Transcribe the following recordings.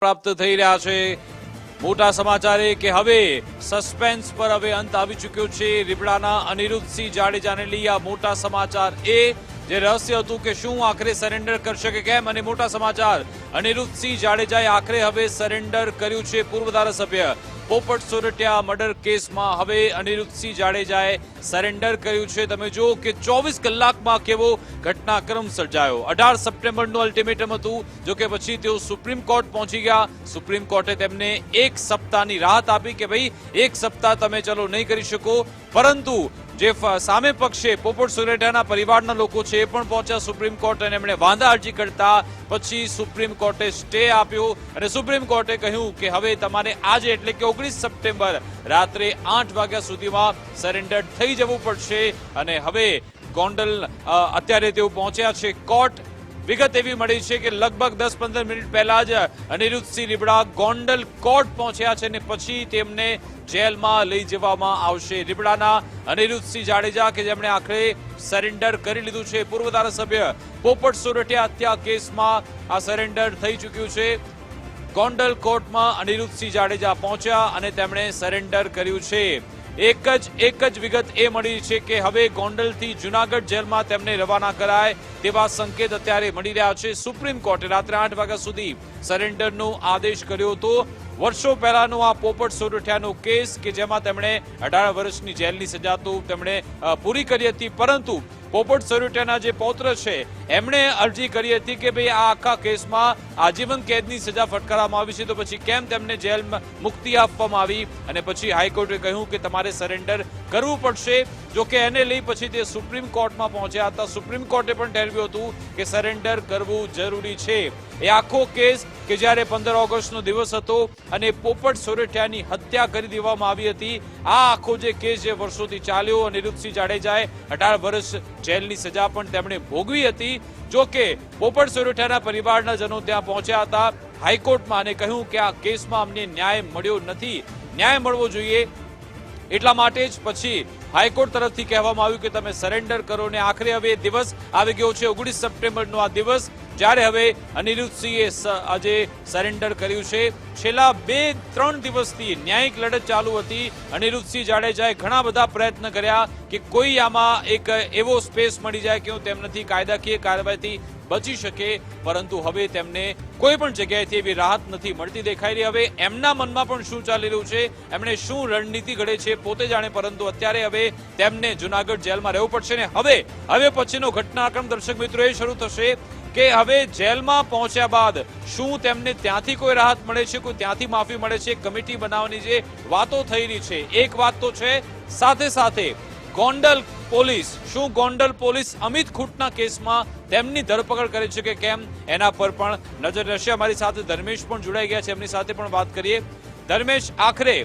પ્રાપ્ત થઈ રહ્યા છે. મોટા સમાચાર એ કે હવે સસ્પેન્સ પર હવે અંત આવી ચૂક્યો છે. રીબડાના અનિરુદ્ધસિંહ જાડેજાને લઈ આ મોટા સમાચાર એ, જે રહસ્ય હતું કે શું આખરે સરેન્ડર કરશે કે કેમ? અને મોટા સમાચાર, અનિરુદ્ધસિંહ જાડેજાએ આખરે હવે સરેન્ડર કર્યું છે પૂર્વ ધારાસભ્ય. પોપટ સોરઠિયા મર્ડર કેસમાં હવે અનિરુદ્ધસિંહ જાડેજાએ સરેન્ડર કર્યું છે. તમે જુઓ કે ચોવીસ કલાકમાં કેવો ઘટનાક્રમ સર્જાયો. અઢાર સપ્ટેમ્બરનું અલ્ટિમેટમ હતું. જો કે પછી તેઓ સુપ્રીમ કોર્ટ પહોંચી ગયા. સુપ્રીમ કોર્ટે તેમને એક સપ્તાહની રાહત આપી કે ભાઈ, એક સપ્તાહ તમે ચલો નહીં કરી શકો. પરંતુ જે સામે પક્ષે પોપટ સુરેઠાના પરિવારના લોકો છે એ પણ પહોંચ્યા સુપ્રીમ કોર્ટ અને એમણે વાંધા અરજી કરતા પછી સુપ્રીમ કોર્ટે સ્ટે આપ્યો અને સુપ્રીમ કોર્ટે કહ્યું કે હવે તમારે આજે એટલે કે ઓગણીસ સપ્ટેમ્બર રાત્રે આઠ વાગ્યા સુધીમાં સરેન્ડર થઈ જવું પડશે અને હવે ગોંડલ અત્યારે તેઓ પહોંચ્યા છે કોર્ટ વિગત એવી મળી છે કે લગભગ દસ પંદર મિનિટ પહેલા જ અનિરુદ્ધસિંહ રીબડા ગોંડલ કોર્ટ પહોંચ્યા છે અને પછી તેમને જેલમાં લઈ જવામાં આવશે. રીબડાના અનિરુદ્ધસિંહ જાડેજા કે જેમણે આખરે સરેન્ડર કરી લીધું છે. પૂર્વ ધારાસભ્ય પોપટ સોરઠિયા હત્યા કેસમાં આ સરેન્ડર થઈ ચૂક્યું છે. ગોંડલ કોર્ટમાં અનિરુદ્ધસિંહ જાડેજા પહોંચ્યા અને તેમણે સરેન્ડર કર્યું છે. એક જ એક જ વિગત એ મળી છે કે હવે ગોંડલથી જુનાગઢ જેલમાં તેમને રવાના કરાય તેવા સંકેત અત્યારે મળી રહ્યા છે. સુપ્રીમ કોર્ટે રાત્રે આઠ વાગ્યા સુધી સરેન્ડરનો આદેશ કર્યો હતો. વર્ષો પહેલાનો આ પોપટ સોરઠિયાનો કેસ કે જેમાં તેમણે અઢાર વર્ષની જેલની સજા તો તેમણે પૂરી કરી હતી, પરંતુ પોપટ સોરઠિયાના જે પૌત્ર છે, એમણે અરજી કરી હતી કે ભાઈ આ આખા કેસમાં આજીવન કેદની સજા ફટકારવામાં આવી છે, તો પછી કેમ તેમને જેલમાં મુક્તિ આપવામાં આવી? અને પછી હાઈકોર્ટે કહ્યું કે તમારે સરેન્ડર કરવું પડશે, જો કે એને લઈ પછી તે સુપ્રીમ કોર્ટમાં પહોંચ્યા હતા. સુપ્રીમ કોર્ટે પણ ઠેરવ્યું હતું કે સરેન્ડર કરવું જરૂરી છે. એ આખો કેસ કે જ્યારે પંદર ઓગસ્ટનો દિવસ હતો અને પોપટ સોરઠિયાની હત્યા કરી દેવામાં આવી હતી. આ આખો જે કેસ જે વર્ષોથી ચાલ્યો અનિરુદ્ધસિંહ જાડેજાએ અઢાર વર્ષ જેલની સજા પણ તેમણે ભોગવી હતી. જો કે પોપટ સોરઠિયાના પરિવારના જનો ત્યાં પહોંચ્યા હતા. હાઈકોર્ટમાં અને કહ્યું કે આ કેસમાં અમને ન્યાય મળ્યો નથી. ન્યાય મળવો જોઈએ એટલા માટે જ પછી હાઈકોર્ટ તરફથી કહેવામાં આવ્યું કે તમે સરેન્ડર કરો ને આખરે હવે દિવસ આવી ગયો છે. ઓગણીસ સપ્ટેમ્બરનો આ દિવસ. જ્યારે હવે અનિરુદ્ધસિંહે આજે સરેન્ડર કર્યું છે. છેલ્લા બે, ત્રણ દિવસથી ન્યાયિક લડત ચાલુ હતી. અનિરુદ્ધસિંહ જાડેજાએ ઘણા બધા પ્રયત્ન કર્યા કે કોઈ આમાં એક એવો સ્પેસ મળી જાય કે હું તેમનાથી કાયદાકીય કાર્યવાહીથી બચી શકે. પરંતુ હવે તેમને કોઈ પણ જગ્યાએથી એવી રાહત નથી મળતી દેખાઈ રહી. હવે એમના મનમાં પણ શું ચાલી રહ્યું છે? એમણે શું રણનીતિ ઘડે છે પોતે જાણે, પરંતુ અત્યારે હવે તેમને જુનાગઢ જેલમાં રહેવું પડશે ને હવે? હવે પછીનો ઘટનાક્રમ, દર્શક મિત્રો, એ શરૂ થશે. કે હવે જેલમાં પહોંચ્યા બાદ શું તેમને ત્યાંથી કોઈ રાહત મળે છે, કોઈ ત્યાંથી માફી મળે છે કમિટી બનાવવાની જે વાતો થઈ રહી છે, એક વાત તો છે. સાથે સાથે ગોંડલ પોલીસ, શું ગોંડલ પોલીસ અમિત ખૂટના કેસમાં તેમની ધરપકડ કરે છે કે કેમ, એના પર પણ નજર રહેશે. અમારી સાથે ધર્મેશ પણ જોડાઈ ગયા છે, એમની સાથે પણ વાત કરીએ. ધર્મેશ, આખરે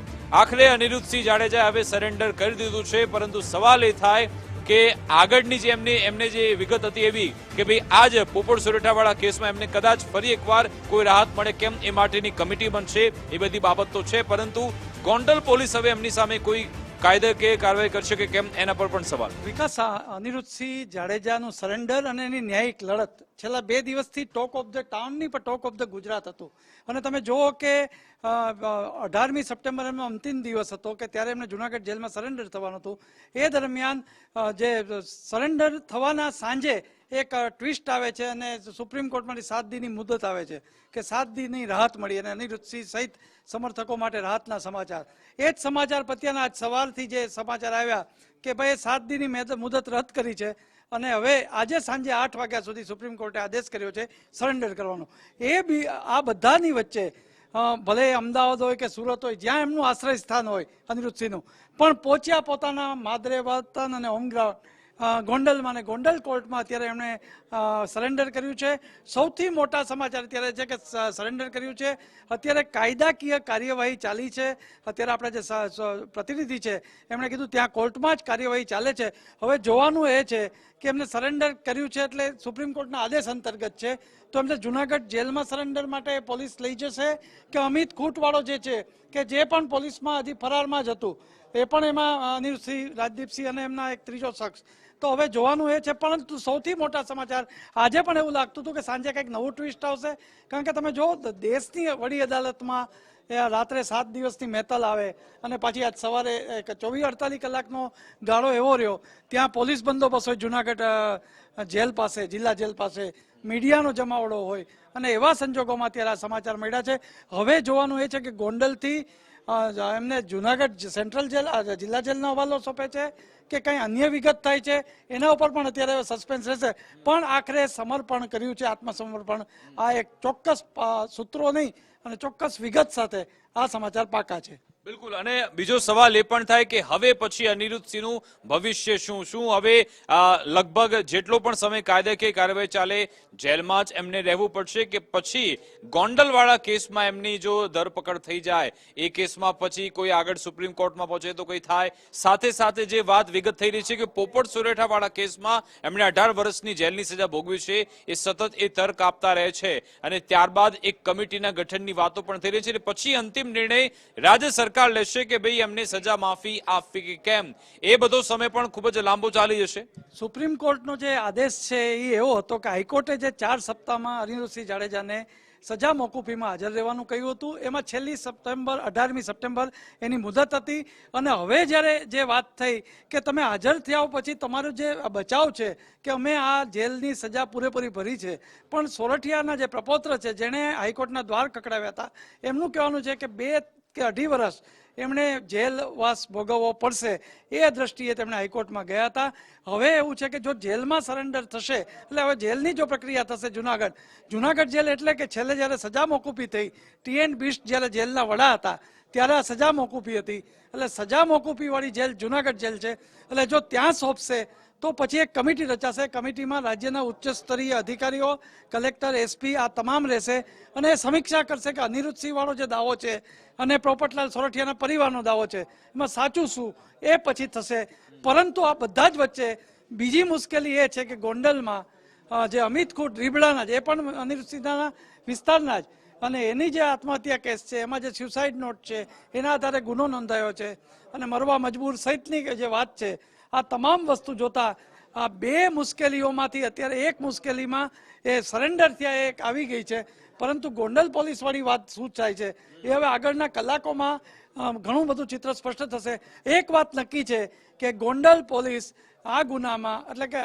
આખરે અનિરુદ્ધસિંહ જાડેજાએ હવે સરેન્ડર કરી દીધું છે, પરંતુ સવાલ એ થાય કે આગળની જે એમની એમને જે વિગત હતી એવી કે ભાઈ આજ પોપટ સુરેઠાવાળા કેસમાં એમને કદાચ ફરી એકવાર કોઈ રાહત મળે કેમ એ માટેની કમિટી બનશે, એ બધી બાબત છે, પરંતુ ગોંડલ પોલીસ હવે એમની સામે કોઈ કાયદાકીય કાર્યવાહી કરશે કે કેમ, એના પર પણ સવાલ. વિકાસ અનિરુદ્ધસિંહ જાડેજાનું સરેન્ડર અને એની ન્યાયિક લડત. છેલ્લા બે દિવસથી ટોક ઓફ ધ ટાઉનની પણ ટોક ઓફ ધ ગુજરાત હતું. અને તમે જુઓ કે અઢારમી સપ્ટેમ્બર એમનો અંતિમ દિવસ હતો કે ત્યારે એમને જુનાગઢ જેલમાં સરેન્ડર થવાનું હતું. એ દરમિયાન જે સરેન્ડર થવાના સાંજે એક ટ્વિસ્ટ આવે છે અને સુપ્રીમ કોર્ટમાંથી સાત દિનની મુદત આવે છે કે સાત દિનની રાહત મળી અને અનિરુદ્ધસિંહ સહિત સમર્થકો માટે રાહતના સમાચાર. એ જ સમાચાર પત્યાના આજ સવારથી જે સમાચાર આવ્યા કે ભાઈ સાત દિનની મુદત રદ કરી છે અને હવે આજે સાંજે આઠ વાગ્યા સુધી સુપ્રીમ કોર્ટે આદેશ કર્યો છે સરેન્ડર કરવાનો. એ બી આ બધાની વચ્ચે ભલે અમદાવાદ હોય કે સુરત હોય જ્યાં એમનું આશ્રય સ્થાન હોય અનિરુદ્ધસિંહનું પણ પહોંચ્યા પોતાના માદરે વતન અને હોમ ગ્રાઉન્ડ અ, ગોંડલમાં અને ગોંડલ કોર્ટમાં અત્યારે એમણે સરેન્ડર કર્યું છે. સૌથી મોટા સમાચાર અત્યારે છે કે સરેન્ડર કર્યું છે. અત્યારે કાયદાકીય કાર્યવાહી ચાલી છે. અત્યારે આપણા જે પ્રતિનિધિ છે, એમણે કીધું ત્યાં કોર્ટમાં જ કાર્યવાહી ચાલે છે. હવે જોવાનું એ છે કે એમને સરેન્ડર કર્યું છે એટલે સુપ્રીમ કોર્ટના આદેશ અંતર્ગત છે. તો એમને જુનાગઢ જેલમાં સરેન્ડર માટે પોલીસ લઈ જશે કે અમિત ખૂટવાળો જે છે, કે જે પણ પોલીસમાં હજી ફરારમાં જ હતું, એ પણ એમાં અનિલસિંહ, રાજદીપસિંહ અને એમના એક ત્રીજો શખ્સ તો હવે જોવાનું એ છે, પરંતુ સૌથી મોટા સમાચાર, આજે પણ એવું લાગતું હતું કે સાંજે કંઈક નવું ટ્વિસ્ટ આવશે. કારણ કે તમે જો દેશની વડી અદાલતમાં રાત્રે સાત દિવસની મહેતલ આવે અને પાછી આજ સવારે ચોવીસ અડતાલીસ કલાકનો ગાળો એવો રહ્યો, ત્યાં પોલીસ બંદોબસ્ત હોય, જુનાગઢ જેલ પાસે, જિલ્લા જેલ પાસે મીડિયાનો જમાવડો હોય. અને એવા સંજોગોમાં અત્યારે આ સમાચાર મળ્યા છે. હવે જોવાનું એ છે કે ગોંડલથી એમને જુનાગઢ સેન્ટ્રલ જેલ જિલ્લા જેલનો હવાલો સોંપે છે કે કંઈ અન્ય વિગત થાય છે, એના ઉપર પણ અત્યારે સસ્પેન્સ રહેશે. પણ આખરે સમર્પણ કર્યું છે, આત્મસમર્પણ. આ એક ચોક્કસ સૂત્રો નહીં, અને ચોક્કસ વિગત સાથે આ સમાચાર પાકા છે. બિલકુલ. અને બીજો સવાલ એ પણ થાય કે હવે પછી અનિરુદ્ધસિંહનું ભવિષ્ય શું? શું હવે લગભગ જેટલો પણ સમય કાયદાકીય કાર્યવાહી ચાલે, જેલમાં જ એમને રહેવું પડશે કે પછી ગોંડલવાળા કેસમાં એમની જો ધરપકડ થઈ જાય, એ કેસમાં પછી કોઈ આગળ સુપ્રીમ કોર્ટમાં પહોંચે તો કોઈ થાય? સાથે સાથે જે વાત વિગત થઈ રહી છે કે પોપટ સુરેઠાવાળા કેસમાં એમણે અઢાર વર્ષની જેલની સજા ભોગવી છે, એ સતત એ તર્ક આપતા રહે છે. અને ત્યારબાદ એક કમિટીના ગઠનની વાતો પણ થઈ રહી છે અને પછી અંતિમ નિર્ણય રાજ્ય સરકાર લેશે કે ભાઈ એમને સજા માફી આપવી કે કેમ? એ બધો સમય પણ ખૂબ જ લાંબો ચાલી જશે. સુપ્રીમ કોર્ટનો જે આદેશ છે એ એવો હતો કે હાઈકોર્ટે જે ચાર સપ્તાહમાં અરિન્દ્રસિંહ જાડેજાને સજા મોકૂફીમાં હાજર રહેવાનું કહ્યું હતું. એમાં છેલ્લી સપ્ટેમ્બર, અઢારમી સપ્ટેમ્બર એની મુદત હતી. અને હવે જ્યારે જે વાત થઈ કે તમે હાજર થયા પછી તમારો જે બચાવ છે કે અમે આ જેલની સજા પૂરેપૂરી ભરી છે, પણ સોરઠિયાના જે પ્રપોત્ર છે, જેણે હાઈકોર્ટના દ્વાર કકડાવ્યા હતા, એમનું કહેવાનું છે કે બે કે અઢી વર્ષ એમણે જેલવાસ ભોગવવો પડશે એ દ્રષ્ટિએ તેમણે હાઈકોર્ટમાં ગયા હતા. હવે એવું છે કે જો જેલમાં સરેન્ડર થશે, એટલે હવે જેલની જો પ્રક્રિયા થશે જુનાગઢ. જુનાગઢ જેલ એટલે કે છેલ્લે જ્યારે સજા મોકૂફી થઈ ટી એન બિસ્ટ જ્યારે જેલના વડા હતા, ત્યારે આ સજા મોકૂફી હતી. એટલે સજા મોકૂફીવાળી જેલ જુનાગઢ જેલ છે. એટલે જો ત્યાં સોંપશે તો પછી એક કમિટી રચાશે. કમિટીમાં રાજ્યના ઉચ્ચ સ્તરીય અધિકારીઓ, કલેક્ટર, એસપી આ તમામ રહેશે અને સમીક્ષા કરશે કે અનિરુદ્ધસિંહવાળો જે દાવો છે અને પોપટલાલ સોરઠિયાના પરિવારનો દાવો છે, એમાં સાચું શું? એ પછી થશે. પરંતુ આ બધા જ વચ્ચે બીજી મુશ્કેલી એ છે કે ગોંડલમાં જે અમિત ખૂટ, રીબડાના, જ એ પણ અનિરુદ્ધસિંહના વિસ્તારના જ અને એની જે આત્મહત્યા કેસ છે, એમાં જે સ્યુસાઇડ નોટ છે, એના આધારે ગુનો નોંધાયો છે અને મરવા મજબૂર સહિતની જે વાત છે, આ તમામ વસ્તુ જોતા આ બે મુશ્કેલીઓમાંથી અત્યારે એક મુશ્કેલીમાં એ સરેન્ડર થયા એક આવી ગઈ છે. પરંતુ ગોંડલ પોલીસવાળી વાત શું થાય છે, એ હવે આગળના કલાકોમાં ઘણું બધું ચિત્ર સ્પષ્ટ થશે. એક વાત નક્કી છે કે ગોંડલ પોલીસ આ ગુનામાં, એટલે કે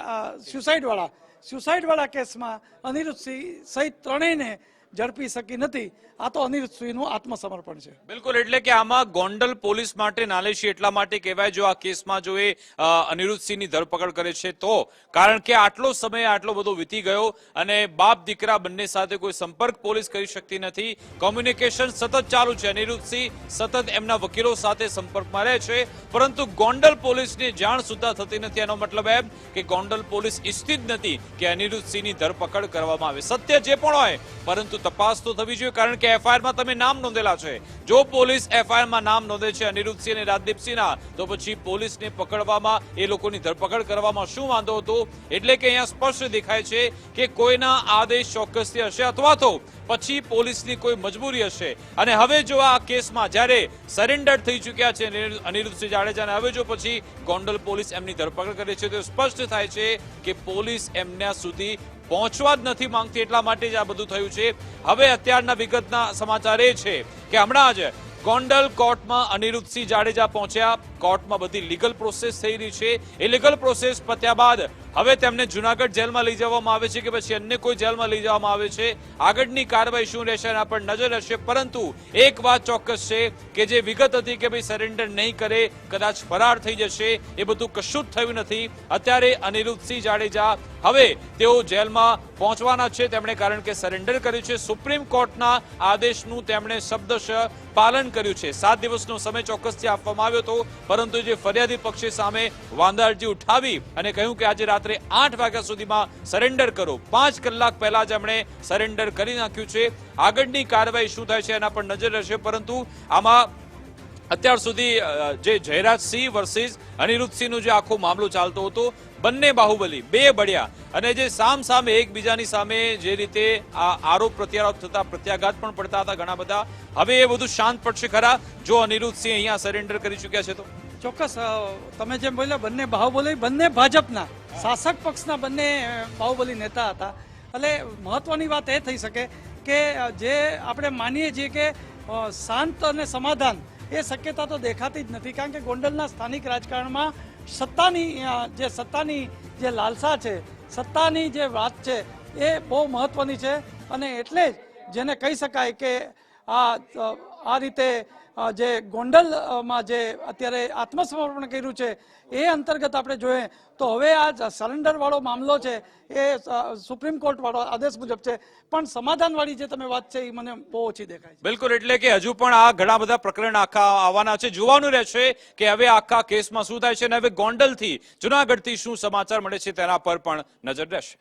સ્યુસાઇડવાળા સ્યુસાઇડવાળા કેસમાં અનિરુદ્ધસિંહ સહિત ત્રણેયને ઝડપી શકી નથી. આ તો અનિરુદ્ધસિંહનું આત્મસમર્પણ છે. બિલકુલ, એટલે કે આમાં ગોંડલ પોલીસ માટે નાલેશી એટલા માટે કહેવાય, જો આ કેસમાં જો એ અનિરુદ્ધ અનિરુદ્ધસિંહની ધરપકડ કરે છે, તો. કારણ કે આટલો સમય, આટલો બધો વીતી ગયો અને બાપ, દીકરા બંને સાથે કોઈ સંપર્ક પોલીસ કરી શકતી નથી. કોમ્યુનિકેશન સતત ચાલુ છે. અનિરુદ્ધસિંહ સતત એમના વકીલો સાથે સંપર્કમાં રહે છે. પરંતુ ગોંડલ પોલીસની જાણ સુદ્ધા થતી નથી. એનો મતલબ એમ કે ગોંડલ પોલીસ ઈચ્છતી જ નથી કે અનિરુદ્ધસિંહની ધરપકડ કરવામાં આવે. સત્ય જે પણ હોય, પરંતુ તપાસ તો થવી જોઈએ, કારણ કે એફઆઈઆરમાં તમે નામ નોંધેલા છે. જો પોલીસ એફઆઈઆરમાં નામ નોંધે છે, અનિરુદ્ધસિંહ અને રાજદીપસિંહના, તો પછી પોલીસને પકડવામાં, એ લોકોની ધરપકડ કરવામાં શું વાંધો હતો? એટલે કે અહીંયા સ્પષ્ટ દેખાય છે કે કોઈના આદેશ ચોક્કસથી હશે અથવા તો પછી પોલીસની કોઈ મજબૂરી હશે. અને હવે જો આ કેસમાં જ્યારે સરેન્ડર થઈ ચૂક્યા છે અનિરુદ્ધ- અનિરુદ્ધસિંહ જાડેજાને હવે જો પછી ગોંડલ પોલીસ એમની ધરપકડ કરે છે, તો સ્પષ્ટ થાય છે કે પોલીસ એમના સુધી પહોંચવા જ નથી માંગતી એટલા માટે જ આ બધું થયું છે. હવે અત્યારના વિગતના સમાચાર એ છે કે હમણાં જ ગોંડલ કોર્ટમાં અનિરુદ્ધસિંહ જાડેજા પહોંચ્યા. કોર્ટમાં બધી લીગલ પ્રોસેસ થઈ રહી છે. એ લીગલ પ્રોસેસ પત્યા બાદ હવે તેમને જુનાગઢ જેલમાં લઈ જવામાં આવે છે કે પછી અન્ય કોઈ જેલમાં લઈ જવામાં આવે છે? આગળની કાર્યવાહી શું રહેશે એના પર નજર હશે પરંતુ એક વાત ચોક્કસ છે કે જે વિગત હતી કે ભાઈ સરેન્ડર નહીં કરે, કદાચ ફરાર થઈ જશે, એ બધું કશું જ થયું નથી. અત્યારે અનિરુદ્ધસિંહ જાડેજા હવે તેઓ જેલમાં પહોંચવાના છે. તેમણે કારણ કે સરેન્ડર કર્યું છે. સુપ્રીમ કોર્ટના આદેશનું તેમણે શબ્દશ પાલન કર્યું છે. સાત દિવસનો સમય ચોક્કસથી આપવામાં આવ્યો હતો, પરંતુ જે ફરિયાદી પક્ષે સામે વાંધા અરજી ઉઠાવી અને કહ્યું કે આજે રાત્રે આઠ વાગ્યા સુધીમાં સરેન્ડર કરો. પાંચ કલાક પહેલા જ એમણે સરેન્ડર કરી નાખ્યું છે. આગળની કાર્યવાહી શું થાય છે એના પર નજર રહેશે, પરંતુ આમાં અત્યાર સુધી જે જયરાજસિંહ વર્સિસ અનિરુદ્ધસિંહનો જે આખો મામલો ચાલતો હતો બંને બાહુબલી, બે બળ્યા. અને જે સામ સામે, એકબીજાની સામે જે રીતે આ આરોપ પ્રત્યારોપ થતા, પ્રત્યાઘાત પણ પડતા હતા ઘણા બધા, હવે એ બધું શાંત પડશે ખરા? જો અનિરુદ્ધસિંહ અહીંયા સરેન્ડર કરી ચૂક્યા છે તો? ચોક્કસ તમે જેમ બોલ્યા, બંને બાહુબલી, બંને ભાજપના, શાસક પક્ષના બંને બાહુબલી નેતા હતા. એટલે મહત્વની વાત એ થઈ શકે કે જે આપણે માનીએ છીએ કે શાંત અને સમાધાન એ શક્યતા તો દેખાતી જ નથી, કારણ કે ગોંડલના સ્થાનિક રાજકારણમાં સત્તાની જે સત્તાની જે લાલસા છે, સત્તાની જે વાત છે, એ બહુ મહત્વની છે. અને એટલે જ જેને કહી શકાય કે આ આ રીતે જે ગોંડલમાં જે અત્યારે આત્મસમર્પણ કર્યું છે, એ અંતર્ગત આપણે જોઈએ તો હવે આ સરેન્ડરવાળો મામલો છે, એ સુપ્રીમ કોર્ટવાળો આદેશ મુજબ છે. પણ સમાધાનવાળી જે તમે વાત છે, એ મને બહુ ઓછી દેખાય છે. બિલકુલ, એટલે કે હજુ પણ આ ઘણા બધા પ્રકરણ આખા આવવાના છે. જોવાનું રહેશે કે હવે આખા કેસમાં શું થાય છે અને હવે ગોંડલથી જુનાગઢથી શું સમાચાર મળે છે તેના પર પણ નજર રહેશે.